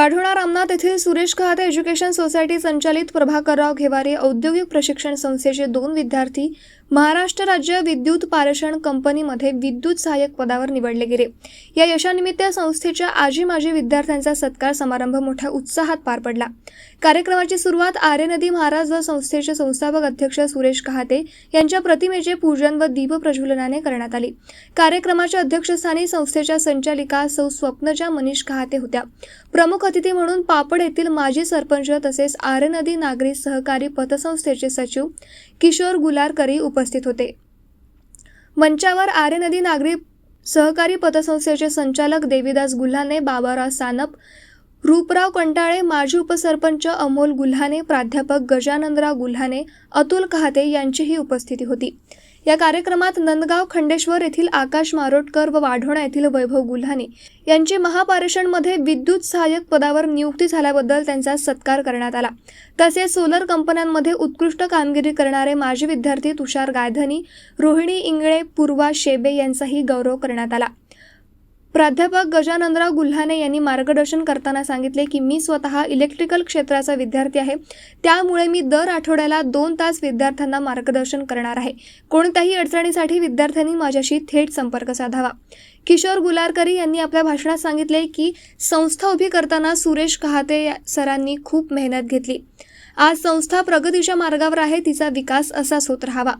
वाढोणा रामनाथ येथील Suresh खहाते education society संचालित प्रभाकरराव घेवारे औद्योगिक प्रशिक्षण संस्थेचे दोन विद्यार्थी महाराष्ट्र राज्य विद्युत पारेषण कंपनीमध्ये विद्युत सहाय्यक पदावर निवडले गेले. या यशानिमित्त संस्थेच्या आजी माजी विद्यार्थ्यांचा सत्कार समारंभ मोठ्या उत्साहात पार पडला. कार्यक्रमाची सुरुवात आर्य नदी महाराज व संस्थेचे संस्थापक अध्यक्ष सुरेश कहाते यांच्या प्रतिमेचे पूजन व दीप प्रज्वलनाने करण्यात आले. कार्यक्रमाच्या अध्यक्षस्थानी संस्थेच्या संचालिका सौ स्वप्नजा मनीष कहाते होत्या. प्रमुख अतिथी म्हणून पापड येथील माजी सरपंच तसेच आर्य नदी नागरी सहकारी पतसंस्थेचे सचिव किशोर गुलारकरी उप उपस्थित होते. मंचावर आर्य नदी नागरी सहकारी पतसंस्थेचे संचालक देवीदास गुल्हाने बाबाराव सानप रूपराव कंटाळे माजी उपसरपंच अमोल गुल्हाने प्राध्यापक गजानंदराव गुल्हाने अतुल कहाते यांचीही उपस्थिती होती. या कार्यक्रमात नंदगाव खंडेश्वर येथील आकाश मारोटकर व वाढोणा येथील वैभव गुल्हाने यांची महापारेषणमध्ये विद्युत सहाय्यक पदावर नियुक्ती झाल्याबद्दल त्यांचा सत्कार करण्यात आला. तसेच सोलर कंपन्यांमध्ये उत्कृष्ट कामगिरी करणारे माजी विद्यार्थी तुषार गायधनी रोहिणी इंगळे पूर्वा शेबे यांचाही गौरव करण्यात आला. प्राध्यापक गजानंदराव गुल्हाने यांनी मार्गदर्शन करताना सांगितले की मी स्वतः इलेक्ट्रिकल क्षेत्राचा विद्यार्थी आहे. त्यामुळे मी दर आठवड्याला दोन तास विद्यार्थ्यांना मार्गदर्शन करणार आहे. कोणत्याही अडचणीसाठी विद्यार्थ्यांनी माझ्याशी थेट संपर्क साधावा. किशोर गुलारकरी यांनी आपल्या भाषणात सांगितले की संस्था उभी करताना सुरेश कहाते या- सरांनी खूप मेहनत घेतली. आज संस्था प्रगतीच्या मार्गावर आहे तिचा विकास असाच होत राहावा.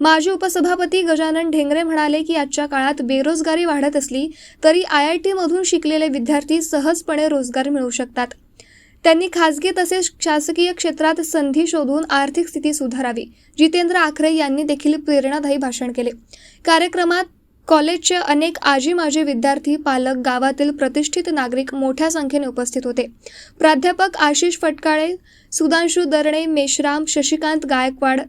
माजी उपसभापती गजानन ढेंगरे म्हणाले की आजच्या काळात बेरोजगारी वाढत असली तरी आय आय टीमधून शिकलेले विद्यार्थी सहजपणे रोजगार मिळू शकतात. त्यांनी खासगी तसेच शासकीय क्षेत्रात संधी शोधून आर्थिक स्थिती सुधारावी. जितेंद्र आखरे यांनी देखील प्रेरणादायी भाषण केले. कार्यक्रमात कॉलेजचे अनेक आजी माजी विद्यार्थी पालक गावातील प्रतिष्ठित नागरिक मोठ्या संख्येने उपस्थित होते. प्राध्यापक आशिष फटकाळे सुधांशु दरणे मेश्राम शशिकांत गायकवाड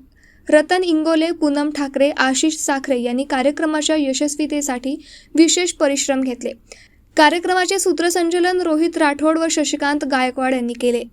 रतन इंगोले पूनम ठाकरे आशिष साखरे यांनी कार्यक्रमाच्या यशस्वीतेसाठी विशेष परिश्रम घेतले. कार्यक्रमाचे सूत्रसंचलन रोहित राठोड व शशिकांत गायकवाड यांनी केले.